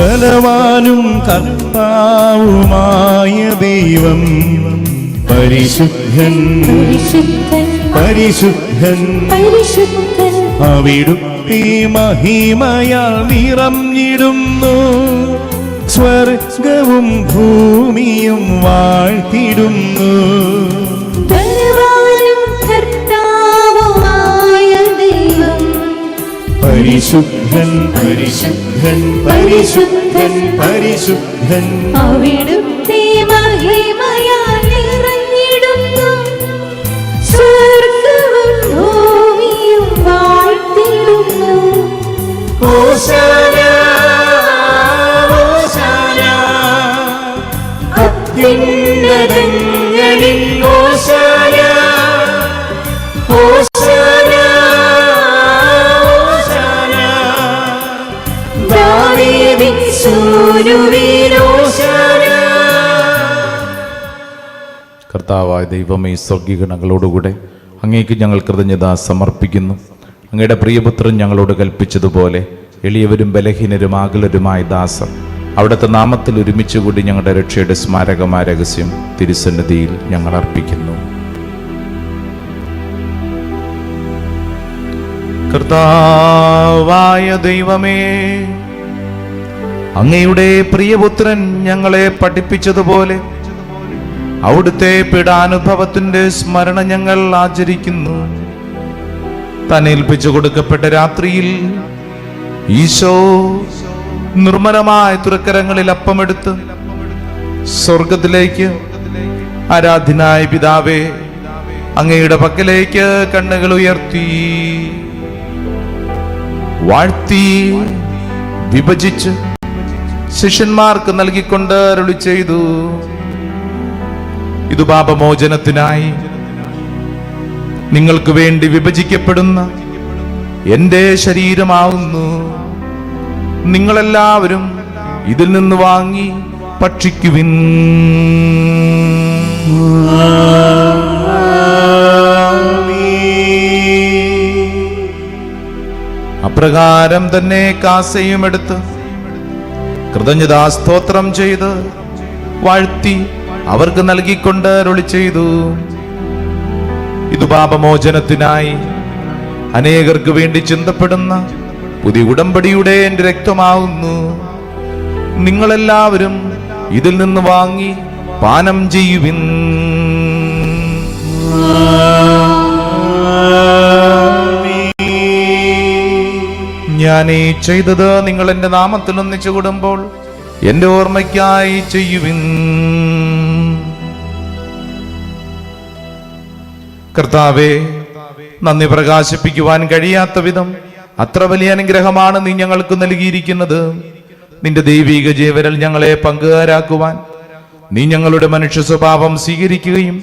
ബലവാനും കർത്താവുമായ ദൈവം. പരിശുദ്ധൻ. പരിശുദ്ധൻ. പരിശുദ്ധൻ. അവിടുത്തെ മഹിമയാൽ നിറഞ്ഞിടുന്നു. സ്വർഗവും ഭൂമിയും വാഴ്ത്തിടുന്നു. പരിശുദ്ധൻ പരിശുദ്ധൻ പരിശുദ്ധൻ. പരിശുദ്ധൻ പരിശുദ്ധൻ അവിടുത്തെ മഹിമയാൽ നിറഞ്ഞിടുന്നു സ്വർഗവും ഭൂമിയും വാഴ്ത്തിടുന്നു ഹോശാന. അത്യുന്നതങ്ങളിൽ ഹോശാന. കർത്താവായ ദൈവമേ സ്വർഗീകരണങ്ങളോടുകൂടെ അങ്ങേക്ക് ഞങ്ങൾ കൃതജ്ഞത സമർപ്പിക്കുന്നു. അങ്ങയുടെ പ്രിയപുത്രൻ ഞങ്ങളോട് കൽപ്പിച്ചതുപോലെ എളിയവരും ബലഹീനരും ആകുലരുമായ ദാസർ അവിടുത്തെ നാമത്തിൽ ഒരുമിച്ചുകൂടി ഞങ്ങളുടെ രക്ഷയുടെ സ്മാരകമായ രഹസ്യം തിരുസന്നിധിയിൽ ഞങ്ങൾ അർപ്പിക്കുന്നു. കർത്താവായ ദൈവമേ അങ്ങയുടെ പ്രിയപുത്രൻ ഞങ്ങളെ പഠിപ്പിച്ചതുപോലെ അവിടുത്തെ പീഡാനുഭവത്തിന്റെ സ്മരണ ഞങ്ങൾ ആചരിക്കുന്നു. തന്നേൽപ്പിച്ചു കൊടുക്കപ്പെട്ട രാത്രിയിൽ ഈശോ നിർമ്മലമായ തുറക്കരങ്ങളിൽ അപ്പമെടുത്ത് സ്വർഗത്തിലേക്ക് ആരാധനായ പിതാവേ അങ്ങയുടെ പക്കലേക്ക് കണ്ണുകൾ ഉയർത്തി. വാഴ്ത്തി വിഭജിച്ച് ശിഷ്യന്മാർക്ക് നൽകിക്കൊണ്ട് അരുളി ചെയ്തു. ഇത് പാപമോചനത്തിനായി നിങ്ങൾക്ക് വേണ്ടി വിഭജിക്കപ്പെടുന്ന എന്റെ ശരീരമാവുന്നു. നിങ്ങളെല്ലാവരും ഇതിൽ നിന്ന് വാങ്ങി ഭക്ഷിക്കുവിൻ. അപ്രകാരം തന്നെ കാസയും എടുത്ത് കൃതജ്ഞതാ സ്തോത്രം ചെയ്ത് വാഴ്ത്തി അവർക്ക് നൽകിക്കൊണ്ട് അരുളി ചെയ്തു. ഇത് പാപമോചനത്തിനായി അനേകർക്ക് വേണ്ടി ചിന്തപ്പെടുന്ന പുതിയ ഉടമ്പടിയുടെ എന്റെ രക്തമാവുന്നു. നിങ്ങളെല്ലാവരും ഇതിൽ നിന്ന് വാങ്ങി പാനം ചെയ്യുവിൻ. ഞാൻ ഈ ചെയ്തത് നിങ്ങൾ എന്റെ നാമത്തിൽ ഒന്നിച്ചു കൂടുമ്പോൾ എന്റെ ഓർമ്മയ്ക്കായി ചെയ്യുവിൻ. കർത്താവേ നന്ദി പ്രകാശിപ്പിക്കുവാൻ കഴിയാത്ത വിധം അത്ര വലിയ അനുഗ്രഹമാണ് നീ ഞങ്ങൾക്ക് നൽകിയിരിക്കുന്നത്. നിന്റെ ദൈവീക ജീവനിൽ ഞങ്ങളെ പങ്കുകാരാക്കുവാൻ നീ ഞങ്ങളുടെ മനുഷ്യ സ്വഭാവം സ്വീകരിക്കുകയും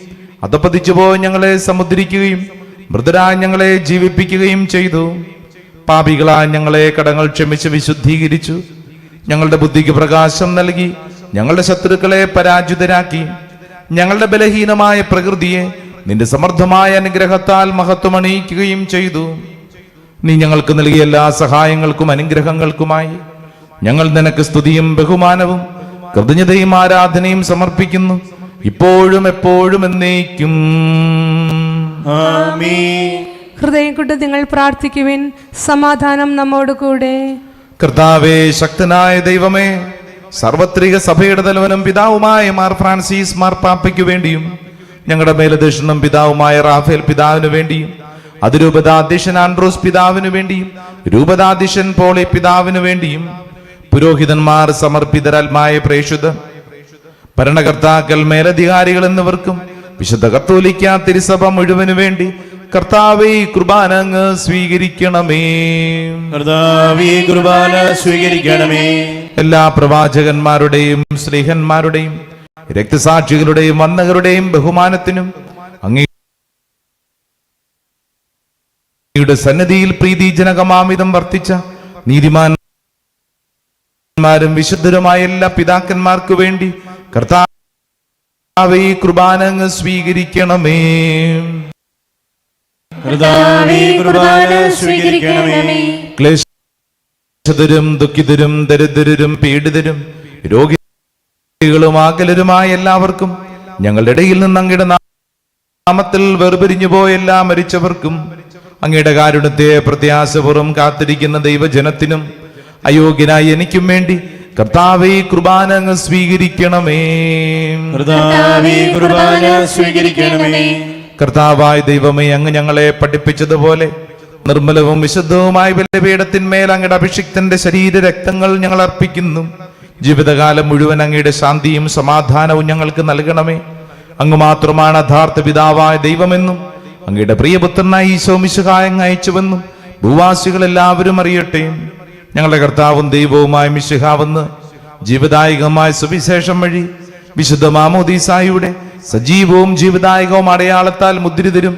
അതപ്പതിച്ചു പോയി ഞങ്ങളെ സമുദ്രിക്കുകയും മൃതരായ ഞങ്ങളെ ജീവിപ്പിക്കുകയും ചെയ്തു. പാപികളായ ഞങ്ങളെ കടങ്ങൾ ക്ഷമിച്ച് വിശുദ്ധീകരിച്ചു. ഞങ്ങളുടെ ബുദ്ധിക്ക് പ്രകാശം നൽകി. ഞങ്ങളുടെ ശത്രുക്കളെ പരാജിതരാക്കി. ഞങ്ങളുടെ ബലഹീനമായ പ്രകൃതിയെ നിന്റെ സമർത്ഥമായ അനുഗ്രഹത്താൽ മഹത്വമണിയിക്കുകയും ചെയ്തു. നീ ഞങ്ങൾക്ക് നൽകിയ എല്ലാ സഹായങ്ങൾക്കും അനുഗ്രഹങ്ങൾക്കുമായി ഞങ്ങൾ നിനക്ക് സ്തുതിയും ബഹുമാനവും കൃതജ്ഞതയും ആരാധനയും സമർപ്പിക്കുന്നു. ഇപ്പോഴും എപ്പോഴും എന്നേക്കും. ആമീൻ. ഹൃദയം കൊണ്ട് നിങ്ങൾ പ്രാർത്ഥിക്കുവിൻ. സമാധാനം നമ്മോട് കൂടെ. കർത്താവേ ശക്തനായ ദൈവമേ സാർവത്രിക സഭയുടെ തലവനും പിതാവുമായ മാർ ഫ്രാൻസിസ് മാർ പാപ്പയ്ക്ക് വേണ്ടിയും ഞങ്ങളുടെ മേലധ്യക്ഷനും പിതാവുമായ റാഫേൽ പിതാവിന് വേണ്ടിയും അതിരൂപതാധ്യക്ഷൻ ആൻഡ്രോസ് പിതാവിനു വേണ്ടിയും രൂപതാധ്യക്ഷൻ പോളി പിതാവിനു വേണ്ടിയും പുരോഹിതന്മാർ സമർപ്പിതരാത്മായ പ്രേക്ഷിത ഭരണകർത്താക്കൾ മേലധികാരികൾ എന്നിവർക്കും വിശുദ്ധ കത്തോലിക്ക തിരുസഭ മുഴുവനു വേണ്ടി കർത്താവെ കുർബാന അങ്ങ് സ്വീകരിക്കണമേ. കർത്താവേ കുർബാന സ്വീകരിക്കണമേ. എല്ലാ പ്രവാചകന്മാരുടെയും സ്നേഹന്മാരുടെയും രക്തസാക്ഷികളുടെയും വന്നകരുടെയും ബഹുമാനത്തിനും അങ്ങയുടെ സന്നദ്ധിയിൽ പ്രീതിജനകമാമിതം വർത്തിച്ച നീതിമാന്മാരും വിശുദ്ധരുമായ എല്ലാ പിതാക്കന്മാർക്ക് വേണ്ടി കർത്താവ് കുർബാന അങ്ങ് സ്വീകരിക്കണമേ. കർത്താവേ കുർബാന സ്വീകരിക്കണമേ. ക്ലേശ ക്ഷതരും ദുഃഖിതരും ദരിദ്രരും പീഡിതരും രോഗികളും ആകലരുമായ എല്ലാവർക്കും ഞങ്ങളുടെ ഇടയിൽ നിന്ന് അങ്ങയുടെ നാമത്തിൽ വേർപിരിഞ്ഞു പോയ എല്ലാ മരിച്ചവർക്കും അങ്ങയുടെ കാരുണ്യത്തെ പ്രത്യാസപൂർവം കാത്തിരിക്കുന്ന ദൈവജനത്തിനും അയോഗ്യനായി എനിക്കും വേണ്ടി കർത്താവെ കുർബാന അങ്ങ് സ്വീകരിക്കണമേ. കർത്താവേ കുർബാന സ്വീകരിക്കണമേ. കർത്താവായ ദൈവമേ അങ്ങ് ഞങ്ങളെ പഠിപ്പിച്ചതുപോലെ നിർമ്മലവും വിശുദ്ധവുമായ ബലിപീഠത്തിന്മേൽ അങ്ങയുടെ അഭിഷിക്തന്റെ ശരീര രക്തങ്ങൾ ഞങ്ങൾ അർപ്പിക്കുന്നു. ജീവിതകാലം മുഴുവൻ അങ്ങയുടെ ശാന്തിയും സമാധാനവും ഞങ്ങൾക്ക് നൽകണമേ. അങ്ങ് മാത്രമാണ് യഥാർത്ഥ പിതാവായ ദൈവമെന്നും അങ്ങയുടെ പ്രിയപുത്രനായി ഈശോ അയച്ചുവെന്നും ഭൂവാസികൾ എല്ലാവരും അറിയട്ടെ. ഞങ്ങളുടെ കർത്താവും ദൈവവുമായ മിശുഹാവെന്ന് ജീവദായകമായ സുവിശേഷം വഴി വിശുദ്ധ മാമോദീസായുടെ സജീവവും ജീവദായകവും അടയാളത്താൽ മുദ്രിതരും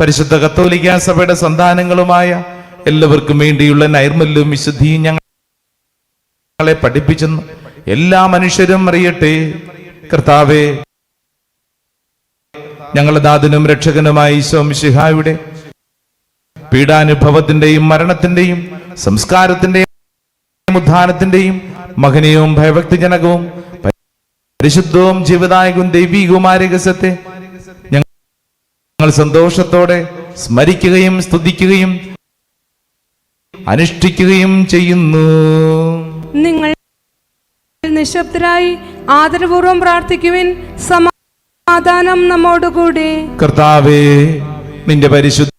പരിശുദ്ധ കത്തോലിക്ക സഭയുടെ സന്താനങ്ങളുമായ എല്ലാവർക്കും വേണ്ടിയുള്ള നൈർമല്യവും വിശുദ്ധിയും ഞങ്ങളെ പഠിപ്പിച്ചെന്ന് എല്ലാ മനുഷ്യരും അറിയട്ടെ. കർത്താവേ ഞങ്ങളുടെ ദാതനും രക്ഷകനുമായ ഈശോ മിശിഹായുടെ പീഡാനുഭവത്തിന്റെയും മരണത്തിന്റെയും സംസ്കാരത്തിന്റെയും ഉദ്ധാനത്തിന്റെയും മഹനീയവും ഭയഭക്തിജനകവും പരിശുദ്ധവും ജീവദായകവും ദൈവികവുമായ രഹസ്യത്തെ ഞങ്ങൾ സന്തോഷത്തോടെ സ്മരിക്കുകയും സ്തുതിക്കുകയും അനുഷ്ഠിക്കുകയും ചെയ്യുന്നു. നിങ്ങൾ നിശബ്ദരായി ആദരപൂർവം പ്രാർത്ഥിക്കുവിൻ. സമാധാനം നമ്മോടുകൂടി. കർത്താവേ നിന്റെ പരിശുദ്ധാത്മാവ്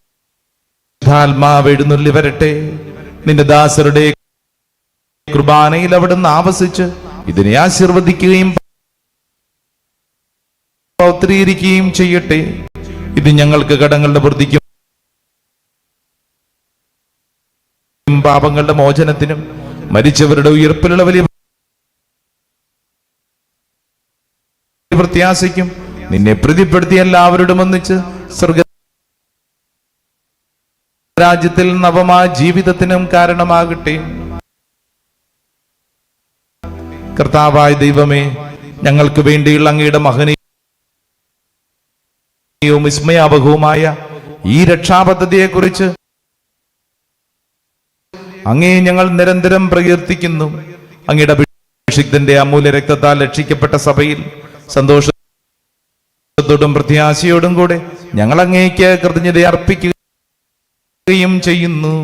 എഴുന്നള്ളി വരട്ടെ. നിന്റെ ദാസരുടെ കുർബാനയിൽ അവിടുന്ന് ആവസിച്ച് ഇതിനെ ആശീർവദിക്കുകയും പൗത്രീകരിക്കുകയും ചെയ്യട്ടെ. ഇത് ഞങ്ങൾക്ക് കടങ്ങളുടെ വൃദ്ധിക്കും പാപങ്ങളുടെ മോചനത്തിനും മരിച്ചവരുടെ ഉയർപ്പിലുള്ള വലിയ പ്രത്യാശയ്ക്കും നിന്നെ പ്രതിപ്പെടുത്തി എല്ലാവരോടും ഒന്നിച്ച് സ്വർഗ രാജ്യത്തിൽ നവമായ ജീവിതത്തിനും കാരണമാകട്ടെ. കർത്താവായ ദൈവമേ ഞങ്ങൾക്ക് വേണ്ടിയുള്ള അങ്ങയുടെ മഹനീയവും വിസ്മയാവഹവുമായ ഈ രക്ഷാപദ്ധതിയെ കുറിച്ച് അങ്ങേ ഞങ്ങൾ നിരന്തരം പ്രകീർത്തിക്കുന്നു. അങ്ങയുടെ അഭിഷിക്തന്റെ അമൂല്യ രക്തത്താൽ രക്ഷിക്കപ്പെട്ട സഭയിൽ സന്തോഷത്തോടും പ്രത്യാശയോടും കൂടെ ഞങ്ങൾ അങ്ങേക്ക് കൃതജ്ഞത അർപ്പിക്കുകയും ചെയ്യുന്നു.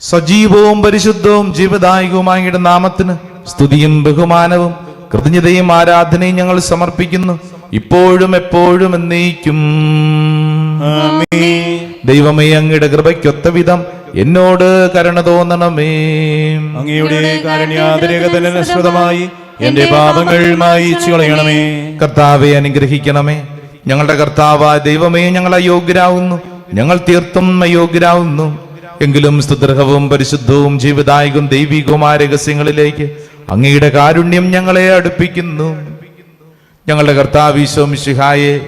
സജീവവും പരിശുദ്ധവും ജീവദായകവുമായ നാമത്തിന് സ്തുതിയും ബഹുമാനവും കൃതജ്ഞതയും ആരാധനയും ഞങ്ങൾ സമർപ്പിക്കുന്നു. ഇപ്പോഴും എപ്പോഴും എന്നേക്കും. ആമേൻ. ദൈവമേ അങ്ങയുടെ കൃപയ്ക്കൊത്ത വിധം എന്നോട് കരുണ തോന്നണമേ. അങ്ങയുടെ കാരുണ്യാതിരേകതനുസൃതമായി എന്റെ പാപങ്ങൾ മായിച്ചു കളയണമേ. കർത്താവെ അനുഗ്രഹിക്കണമേ. ഞങ്ങളുടെ കർത്താവായ ദൈവമേ ഞങ്ങൾ അയോഗ്യരാകുന്നു ഞങ്ങൾ തീർത്തും അയോഗ്യരാകുന്നു. എങ്കിലും സ്തുതർഹവും പരിശുദ്ധവും ജീവദായകവും ദൈവികവുമായ രഹസ്യങ്ങളിലേക്ക് അങ്ങയുടെ കാരുണ്യം ഞങ്ങളെ അടുപ്പിക്കുന്നു. ഞങ്ങളുടെ കർത്താവീശോ മിശിഹായെ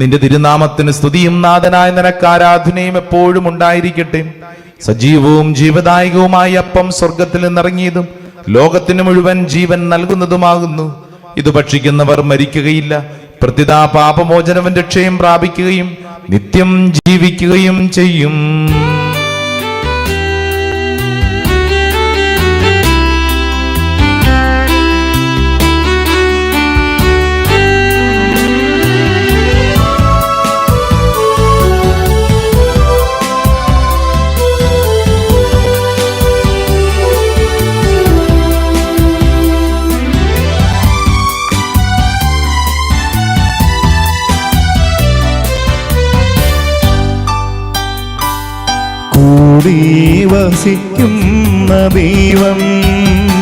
നിന്റെ തിരുനാമത്തിന് സ്തുതിയും നാഥനായ നിനക്ക് ആരാധനയും എപ്പോഴും ഉണ്ടായിരിക്കട്ടെ. സജീവവും ജീവദായകവുമായ അപ്പം സ്വർഗത്തിൽ നിന്നിറങ്ങിയതും ലോകത്തിന് മുഴുവൻ ജീവൻ നൽകുന്നതുമാകുന്നു. ഇത് ഭക്ഷിക്കുന്നവർ മരിക്കുകയില്ല. പ്രതിതാ പാപമോചനവും രക്ഷയും പ്രാപിക്കുകയും നിത്യം ജീവിക്കുകയും ചെയ്യും. കൂടി വസിക്കുന്ന ദൈവം.